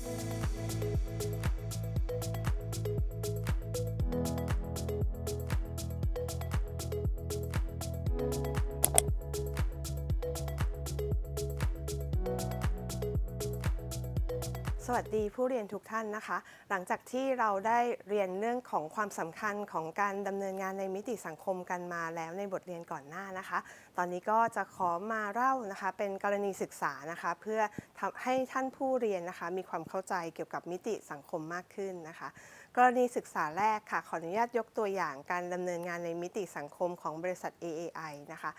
Thank you สวัสดีผู้เรียนทุกท่านนะคะ หลังจากที่เราได้เรียนเรื่องของความสำคัญของการดำเนินงานในมิติสังคมกันมาแล้วในบทเรียนก่อนหน้านะคะ ตอนนี้ก็จะขอมาเล่านะคะเป็นกรณีศึกษานะคะ เพื่อทำให้ท่านผู้เรียนนะคะ มีความเข้าใจเกี่ยวกับมิติสังคมมากขึ้นนะคะ กรณีศึกษาแรกค่ะ ขออนุญาตยกตัวอย่างการดำเนินงานในมิติสังคมของบริษัท AAI นะคะ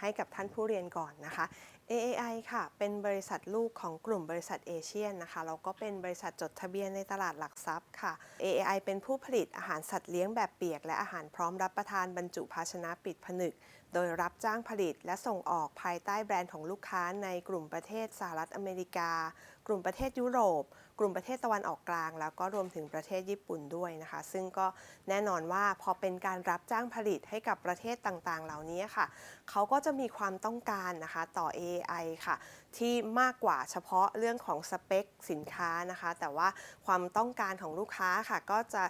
ให้กับท่านผู้เรียนก่อนนะคะ AAI ค่ะ เป็นบริษัทลูกของกลุ่มบริษัทเอเชียนนะคะ แล้วก็เป็นบริษัทจดทะเบียนในตลาดหลักทรัพย์ค่ะ AAI เป็นผู้ผลิตอาหารสัตว์เลี้ยงแบบเปียก และอาหารพร้อมรับประทานบรรจุภาชนะปิดผนึก โดยรับจ้างผลิตและส่งออกภายใต้แบรนด์ของลูกค้าในกลุ่มประเทศสหรัฐอเมริกา กลุ่มประเทศยุโรป กลุ่มประเทศตะวันออกกลาง แล้วก็รวมถึงประเทศญี่ปุ่นด้วยนะคะ ซึ่งก็แน่นอนว่าพอเป็นการรับจ้างผลิตให้กับประเทศต่างๆ เหล่านี้ค่ะ เขาก็จะมีความต้องการนะคะต่อ AI ค่ะ ที่มากกว่าเฉพาะเรื่องของสเปคสินค้านะคะ แต่ว่าความต้องการของลูกค้าค่ะก็จะ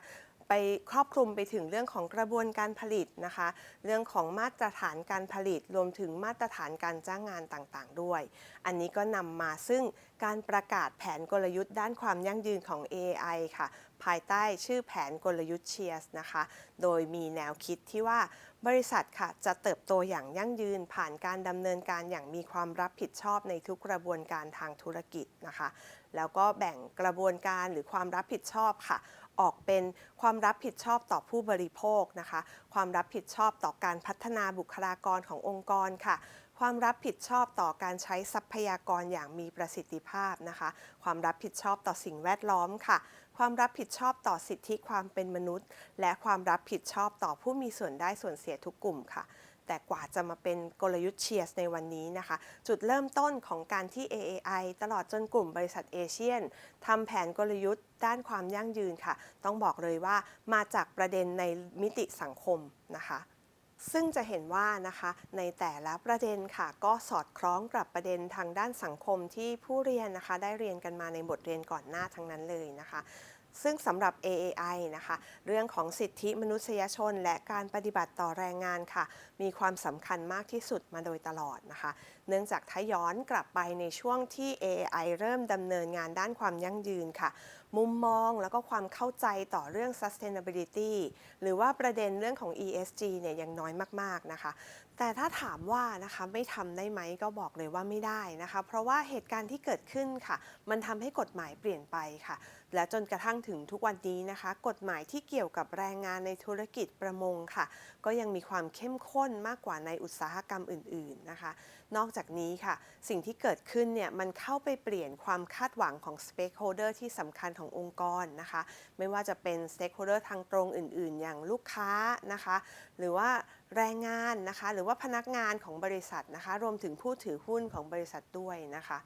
ไปครอบคลุมไปถึงเรื่องของกระบวนการผลิตนะคะ เรื่องของมาตรฐานการผลิตรวมถึงมาตรฐานการจ้างงานต่างๆ ด้วย อันนี้ก็นำมาซึ่งการประกาศแผนกลยุทธ์ด้านความยั่งยืนของ AI ค่ะ ภายใต้ชื่อแผนกลยุทธ์ Cheers นะคะ โดยมีแนวคิดที่ว่าบริษัทค่ะจะเติบโตอย่างยั่งยืนผ่านการดำเนินการอย่างมีความรับผิดชอบในทุกกระบวนการทางธุรกิจนะคะ แล้วก็แบ่งกระบวนการหรือความรับผิดชอบค่ะ ออกเป็นความรับผิดชอบต่อผู้บริโภคนะคะ ความรับผิดชอบต่อการพัฒนาบุคลากรขององค์กรค่ะ ความรับผิดชอบต่อการใช้ทรัพยากรอย่างมีประสิทธิภาพนะคะ ความรับผิดชอบต่อสิ่งแวดล้อมค่ะ ความรับผิดชอบต่อสิทธิความเป็นมนุษย์ และความรับผิดชอบต่อผู้มีส่วนได้ส่วนเสียทุกกลุ่มค่ะ แต่กว่าจะมาเป็นกลยุทธ์เชียร์ในวันนี้นะคะ จุดเริ่มต้นของการที่ AAI ตลอดจนกลุ่มบริษัทเอเชียนทำแผนกลยุทธ์ด้านความยั่งยืนค่ะ ต้องบอกเลยว่ามาจากประเด็นในมิติสังคมนะคะซึ่งจะเห็นว่านะคะในแต่ละประเด็นค่ะก็สอดคล้องกับประเด็นทางด้านสังคมที่ผู้เรียนนะคะ ได้เรียนกันมาในบทเรียนก่อนหน้าทั้งนั้นเลยนะคะ ซึ่งสำหรับ AAI นะคะ เรื่องของสิทธิมนุษยชน และการปฏิบัติต่อแรงงานค่ะ มีความสำคัญมากที่สุดมาโดยตลอดนะคะ เนื่องจากถ้าย้อนกลับไปในช่วงที่ AAI เริ่มดำเนินงานด้านความยั่งยืนค่ะมุมมองแล้วก็ความเข้าใจต่อเรื่อง sustainability หรือว่าประเด็นเรื่องของ ESG เนี่ยยังน้อยมากๆนะคะ แต่ถ้าถามว่านะคะไม่ทำได้ไหมก็บอกเลยว่าไม่ได้นะคะ เพราะว่าเหตุการณ์ที่เกิดขึ้นค่ะ มันทำให้กฎหมายเปลี่ยนไปค่ะ และจนกระทั่งถึงทุกวันนี้นะคะ กฎหมายที่เกี่ยวกับแรงงานในธุรกิจประมงค่ะ ก็ยังมีความเข้มข้นมากกว่าในอุตสาหกรรมอื่น ๆนะคะ นอกจากนี้ค่ะ สิ่งที่เกิดขึ้นเนี่ยมันเข้าไปเปลี่ยนความคาดหวังของ stakeholder ที่สำคัญขององค์กรนะคะ ไม่ว่าจะเป็น stakeholder ทางตรงอื่น ๆ อย่างลูกค้านะคะ หรือว่าแรงงานนะคะ หรือว่าพนักงานของบริษัทนะคะ รวมถึงผู้ถือหุ้นของบริษัทด้วยนะคะ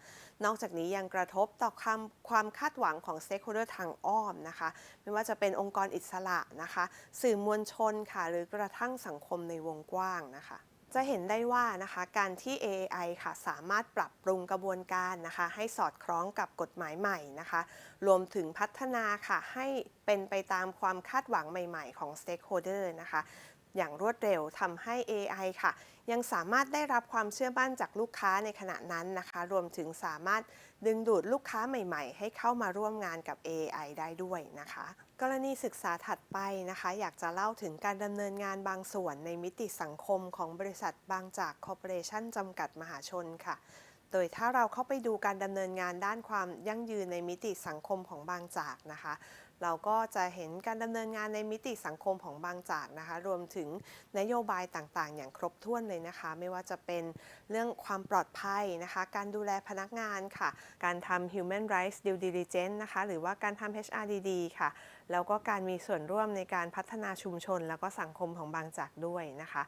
นอกจากนี้ยังกระทบต่อความความคาดหวังของ stakeholder ทางอ้อมนะคะ ไม่ว่าจะเป็นองค์กรอิสระนะคะ สื่อมวลชนค่ะ หรือกระทั่งสังคมในวงกว้างนะคะ จะเห็นได้ว่านะคะการที่ AI ค่ะสามารถปรับปรุงกระบวนการนะคะให้สอดคล้องกับกฎหมายใหม่นะคะ รวมถึงพัฒนาค่ะให้เป็นไปตามความคาดหวังใหม่ ๆ ของ stakeholder นะคะ อย่างรวดเร็วทำให้ AI ค่ะ ยังสามารถได้รับความเชื่อมั่นจากลูกค้าในขณะนั้นนะคะ รวมถึงสามารถดึงดูดลูกค้าใหม่ๆ ให้เข้ามาร่วมงานกับ AI ได้ด้วยนะคะ กรณีศึกษาถัดไปนะคะ อยากจะเล่าถึงการดำเนินงานบางส่วนในมิติสังคมของบริษัทบางจากคอร์ปอเรชั่นจำกัดมหาชนค่ะโดยถ้าเราเข้าไปดูการดำเนินงานด้านความยั่งยืนในมิติสังคมของบางจากนะคะ เราก็จะเห็นการดำเนินงานในมิติสังคมของบางจากนะคะ รวมถึงนโยบายต่างๆ อย่างครบถ้วนเลยนะคะ ไม่ว่าจะเป็นเรื่องความปลอดภัยนะคะ การดูแลพนักงานค่ะ การทำ human rights due diligence นะคะ หรือว่าการทำ HRDD ค่ะ แล้วก็การมีส่วนร่วมในการพัฒนาชุมชน แล้วก็สังคมของบางจากด้วยนะคะ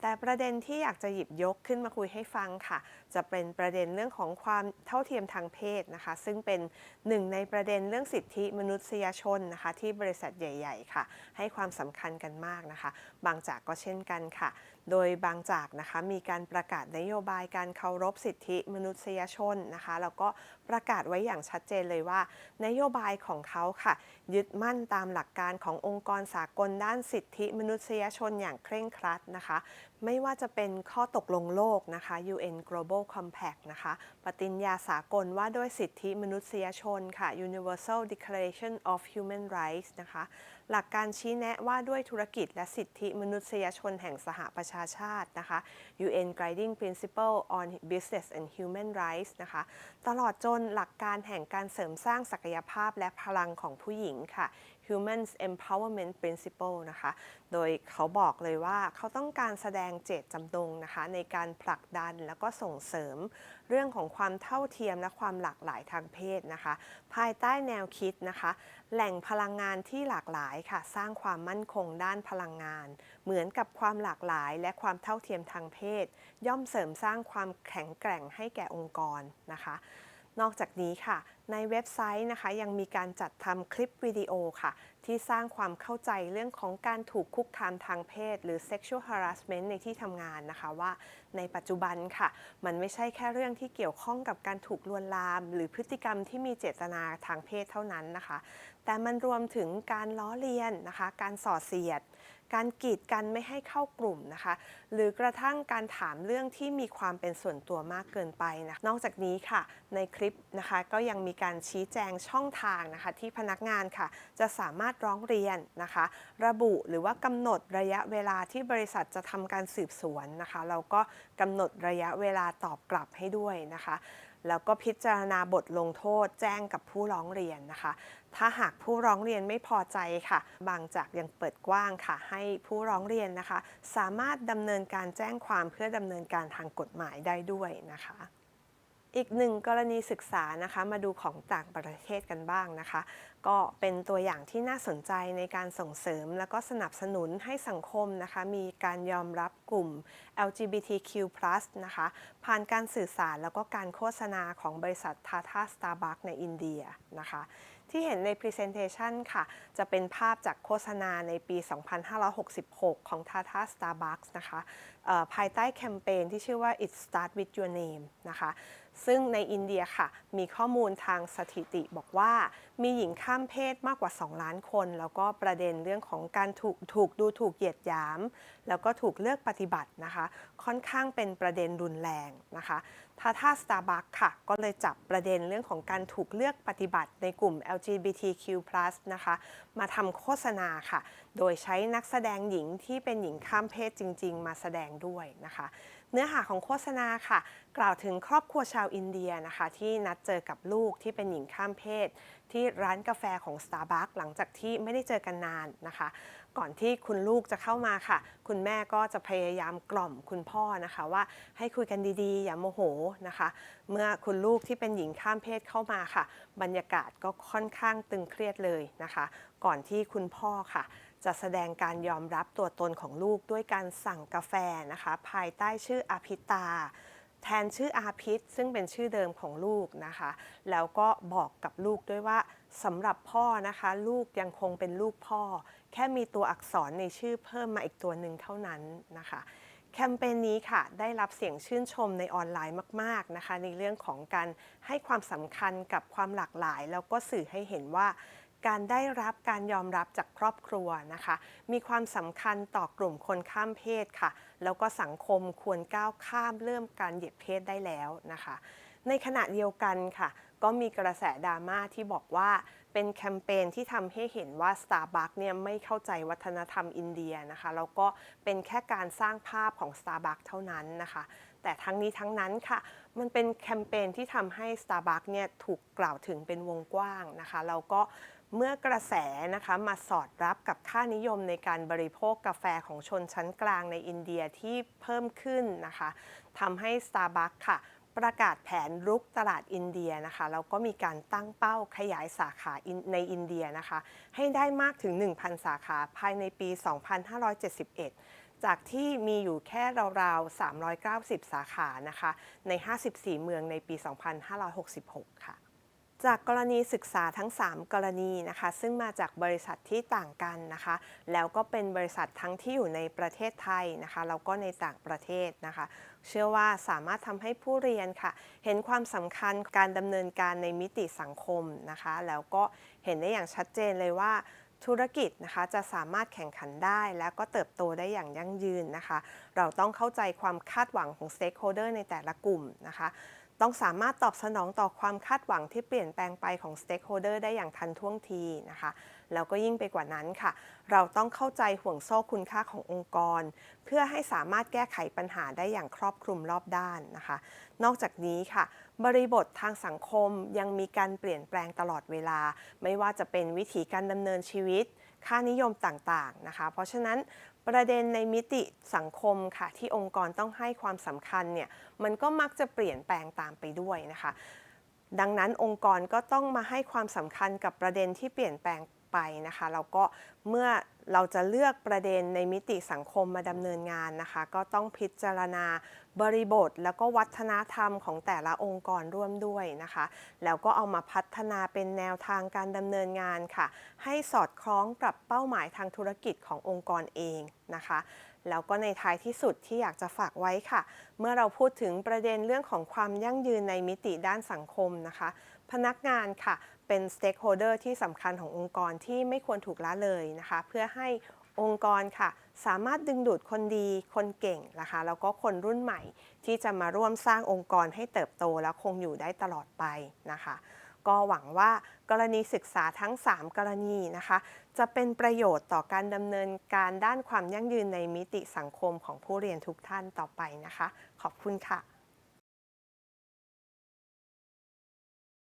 แต่ประเด็นที่อยากจะหยิบยกขึ้นมาคุยให้ฟังค่ะ จะเป็นประเด็นเรื่องของความเท่าเทียมทางเพศนะคะ ซึ่งเป็นหนึ่งในประเด็นเรื่องสิทธิมนุษยชนนะคะ ที่บริษัทใหญ่ ๆ ค่ะ ให้ความสำคัญกันมากนะคะ บางจากก็เช่นกันค่ะ โดยบางจากนะคะมีการประกาศนโยบายการเคารพสิทธิมนุษยชนนะคะแล้วก็ประกาศไว้อย่างชัดเจนเลยว่า นโยบายของเขาค่ะ ยึดมั่นตามหลักการขององค์กรสากลด้านสิทธิมนุษยชนอย่างเคร่งครัดนะคะ ไม่ว่าจะเป็นข้อตกลงโลกนะคะ UN Global Compact นะคะ ปฏิญญาสากลว่าด้วยสิทธิมนุษยชนค่ะ Universal Declaration of Human Rights นะคะ หลักการชี้แนะว่าด้วยธุรกิจและสิทธิมนุษยชนแห่งสหประชาชาตินะคะ UN Guiding Principle on Business and Human Rights นะคะ ตลอดจนหลักการแห่งการเสริมสร้างศักยภาพและพลังของผู้หญิงค่ะ Human Empowerment Principle นะคะ โดยเขาบอกเลยว่าเขาต้องการแสดงเจตจำนงนะคะในการผลักดันแล้วก็ส่งเสริมเรื่องของความเท่าเทียมและความหลากหลายทางเพศนะคะ ภายใต้แนวคิดนะคะ แหล่งพลังงานที่หลากหลายค่ะ สร้างความมั่นคงด้านพลังงาน เหมือนกับความหลากหลายและความเท่าเทียมทางเพศ ย่อมเสริมสร้างความแข็งแกร่งให้แก่องค์กรนะคะ นอกจากนี้ค่ะ ในเว็บไซต์นะคะ ยังมีการจัดทำคลิปวิดีโอค่ะ ที่สร้างความเข้าใจเรื่องของการถูกคุกคามทางเพศ หรือ sexual harassment ในที่ทำงานนะคะว่าในปัจจุบันค่ะ มันไม่ใช่แค่เรื่องที่เกี่ยวข้องกับการถูกลวนลาม หรือพฤติกรรมที่มีเจตนาทางเพศเท่านั้นนะคะ แต่มันรวมถึงการล้อเลียนนะคะ การส่อเสียด การกีดกันไม่ให้เข้ากลุ่มนะคะ หรือกระทั่งการถามเรื่องที่มีความเป็นส่วนตัวมากเกินไปนะนอกจากนี้ค่ะในคลิปนะคะก็ยังมีการชี้แจงช่องทางนะคะที่พนักงานค่ะ จะสามารถร้องเรียนนะคะ ระบุหรือว่ากำหนดระยะเวลาที่บริษัทจะทำการสืบสวนนะคะแล้วก็กำหนดระยะเวลาตอบกลับให้ด้วยนะคะ แล้วก็พิจารณาบทลงโทษแจ้งกับผู้ร้องเรียนนะคะ ถ้าหากผู้ร้องเรียนไม่พอใจค่ะ บางจากยังเปิดกว้างค่ะ ให้ผู้ร้องเรียนนะคะ สามารถดำเนินการแจ้งความเพื่อดำเนินการทางกฎหมายได้ด้วยนะคะ อีกหนึ่งกรณีศึกษานะคะมาดูของต่างประเทศกันบ้างนะคะ ก็เป็นตัวอย่างที่น่าสนใจในการส่งเสริม แล้วก็สนับสนุนให้สังคมนะคะ มีการยอมรับกลุ่ม LGBTQ+ นะคะ ผ่านการสื่อสารแล้วก็การโฆษณาของบริษัท Tata Starbucks ในอินเดียนะคะที่เห็นใน Presentation ค่ะ จะเป็นภาพจากโฆษณาในปี 2566 ของ Tata Starbucks นะคะภายใต้แคมเปญที่ชื่อว่า It Start with Your Name นะคะ ซึ่งในอินเดียค่ะ มีข้อมูลทางสถิติบอกว่า มีหญิงข้ามเพศมากกว่า 2 ล้านคน แล้วก็ประเด็นเรื่องของการถูกถูกดูถูกเหยียดหยาม แล้วก็ถูกเลือกปฏิบัตินะคะ ค่อนข้างเป็นประเด็นรุนแรงนะคะ ทาท่าสตาร์บัคค่ะ ก็เลยจับประเด็นเรื่องของการถูกเลือกปฏิบัติในกลุ่ม LGBTQ+ นะคะ มาทำโฆษณาค่ะ โดยใช้นักแสดงหญิงที่เป็นหญิงข้ามเพศจริง ๆ มาแสดงด้วยนะคะ เนื้อหาของโฆษณาค่ะ กล่าวถึงครอบครัวชาวอินเดียนะคะ ที่นัดเจอกับลูกที่เป็นหญิงข้ามเพศ ที่ร้านกาแฟของ Starbucks หลังจากที่ไม่ได้เจอกันนานนะคะ ก่อนที่คุณลูกจะเข้ามาค่ะ คุณแม่ก็จะพยายามกล่อมคุณพ่อนะคะว่าให้คุยกันดีๆ อย่าโมโหนะคะ เมื่อคุณลูกที่เป็นหญิงข้ามเพศเข้ามาค่ะ บรรยากาศก็ค่อนข้างตึงเครียดเลยนะคะ ก่อนที่คุณพ่อค่ะจะแสดงการยอมรับตัวตนของลูกด้วยการสั่งกาแฟนะคะ ภายใต้ชื่ออาพิตา แทนชื่ออาพิษซึ่งเป็นชื่อเดิมของลูกนะคะ แล้วก็บอกกับลูกด้วยว่าสำหรับพ่อนะคะ ลูกยังคงเป็นลูกพ่อ แค่มีตัวอักษรในชื่อเพิ่มมาอีกตัวหนึ่งเท่านั้นนะคะแคมเปญนี้ค่ะได้รับเสียงชื่นชมในออนไลน์มาก ๆนะคะ ในเรื่องของการให้ความสำคัญกับความหลากหลาย แล้วก็สื่อให้เห็นว่า การได้รับการยอมรับจากครอบครัวนะคะ มีความสำคัญต่อกลุ่มคนข้ามเพศค่ะ แล้วก็สังคมควรก้าวข้ามเริ่มการเหยียดเพศได้แล้วนะคะ ในขณะเดียวกันค่ะ ก็มีกระแสดราม่าที่บอกว่าเป็นแคมเปญที่ทำให้เห็นว่า Starbucks เนี่ยไม่เข้าใจวัฒนธรรมอินเดียนะคะ แล้วก็เป็นแค่การสร้างภาพของ Starbucks เท่านั้นนะคะ แต่ทั้งนี้ทั้งนั้นค่ะ มันเป็นแคมเปญที่ทำให้ Starbucks เนี่ยถูกกล่าวถึงเป็นวงกว้างนะคะแล้วก็เเมื่อกระแสนะคะมาสอดรับกับค่านิยมในการบริโภคกาแฟของชนชั้นกลางในอินเดียที่เพิ่มขึ้นนะคะทำให้ Starbucks ค่ะ ประกาศแผนรุกตลาดอินเดียนะคะแล้วก็มีการตั้งเป้าขยายสาขาในอินเดียนะคะ ให้ได้มากถึง 1,000 สาขาภายในปี 2571 จากที่มีอยู่แค่ราวๆ 390 สาขานะคะใน 54 เมืองในปี 2566 ค่ะ จากกรณีศึกษาทั้ง 3 กรณีนะคะ ซึ่งมาจากบริษัทที่ต่างกันนะคะ แล้วก็เป็นบริษัททั้งที่อยู่ในประเทศไทยนะคะแล้วก็ในต่างประเทศนะคะ เชื่อว่าสามารถทำให้ผู้เรียนค่ะ เห็นความสำคัญการดำเนินการในมิติสังคมนะคะ แล้วก็เห็นได้อย่างชัดเจนเลยว่าธุรกิจนะคะจะสามารถแข่งขันได้ แล้วก็เติบโตได้อย่างยั่งยืนนะคะ เราต้องเข้าใจความคาดหวังของ stakeholder ในแต่ละกลุ่มนะคะ ต้องสามารถตอบสนองต่อความคาดหวังที่เปลี่ยนแปลงไปของ stakeholder ได้อย่างทันท่วงทีนะคะ แล้วก็ยิ่งไปกว่านั้นค่ะ เราต้องเข้าใจห่วงโซ่คุณค่าขององค์กร เพื่อให้สามารถแก้ไขปัญหาได้อย่างครอบคลุมรอบด้านนะคะ นอกจากนี้ค่ะ บริบททางสังคมยังมีการเปลี่ยนแปลงตลอดเวลา ไม่ว่าจะเป็นวิธีการดำเนินชีวิต ค่านิยมต่างๆนะคะ เพราะฉะนั้น ประเด็นในมิติสังคมค่ะที่องค์กรต้องให้ความสำคัญเนี่ยมันก็มักจะเปลี่ยนแปลงตามไปด้วยนะคะ ดังนั้นองค์กรก็ต้องมาให้ความสำคัญกับประเด็นที่เปลี่ยนแปลง ไปนะคะแล้วก็เมื่อเราจะเลือกประเด็นในมิติสังคมมาดำเนินงานนะคะ ก็ต้องพิจารณาบริบท แล้วก็วัฒนธรรมของแต่ละองค์กรร่วมด้วยนะคะ แล้วก็เอามาพัฒนาเป็นแนวทางการดำเนินงานค่ะ ให้สอดคล้องกับเป้าหมายทางธุรกิจขององค์กรเองนะคะแล้วก็ในท้ายที่สุดที่อยากจะฝากไว้ค่ะ เมื่อเราพูดถึงประเด็นเรื่องของความยั่งยืนในมิติด้านสังคมนะคะ พนักงานค่ะ เป็น stakeholder ที่สำคัญขององค์กรที่ไม่ควรถูกละเลยนะคะ เพื่อให้องค์กรค่ะ สามารถดึงดูดคนดีคนเก่งนะคะ แล้วก็คนรุ่นใหม่ ที่จะมาร่วมสร้างองค์กรให้เติบโตและคงอยู่ได้ตลอดไปนะคะ ก็หวังว่ากรณีศึกษาทั้ง 3 กรณีนะคะ จะเป็นประโยชน์ต่อการดำเนินการด้านความยั่งยืนในมิติสังคมของผู้เรียนทุกท่านต่อไปนะคะ ขอบคุณค่ะ